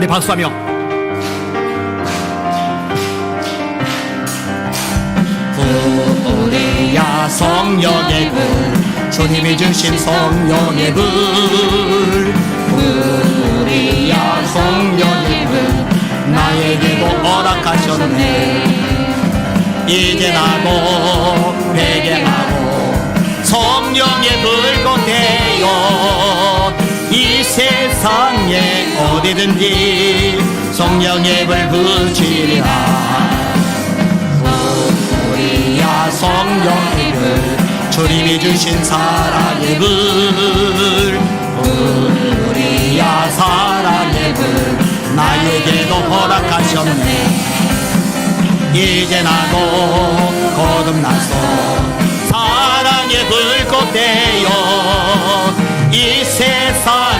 우리 박수하며. 우리야 성령의 불 주님이 주신 성령의 불. 우리야 성령의 불 나에게도 허락하셨네. 이제 나도 회개하고 성령의 불꽃 되어 이 세상에 어디든지 성령의 불 붙이리라. 우리야 성령의 불 주님이 주신 사랑의 불 우리야 사랑의 불 나에게도 허락하셨네. 이제 나도 거듭나서 사랑의 불꽃 되어 이 세상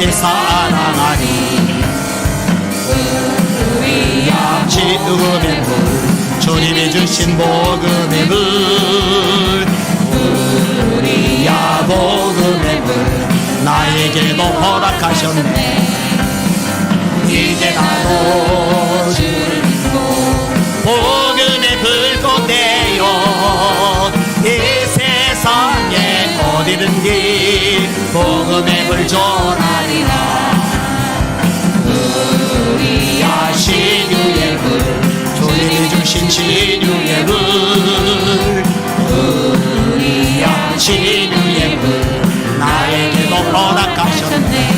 같이 사랑하리 우리야 지금의 불 주님이 주신 복음의 불 우리야 복음의 불 나에게도 허락하셨네 어디든지 복음의 불 전하리라. 우리야 신유의 불 주님이 주신 신유의 불. 우리야 신유의 불 나에게도 허락하셨네.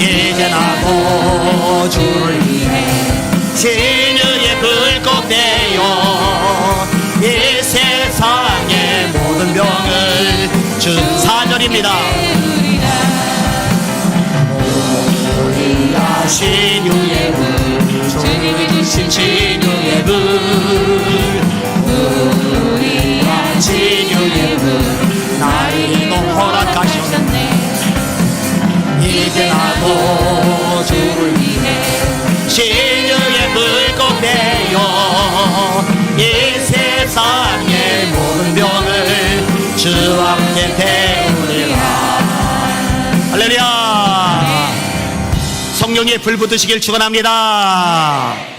이제 나도 주를 위해 사절입니다 우리야 신유의 불 주님이 주신 신유의 불 우리야 신유의 불 나에게도 허락하셨네 이제 나도 함께 태우리라. 할렐루야. 성령의 불 붙으시길 축원합니다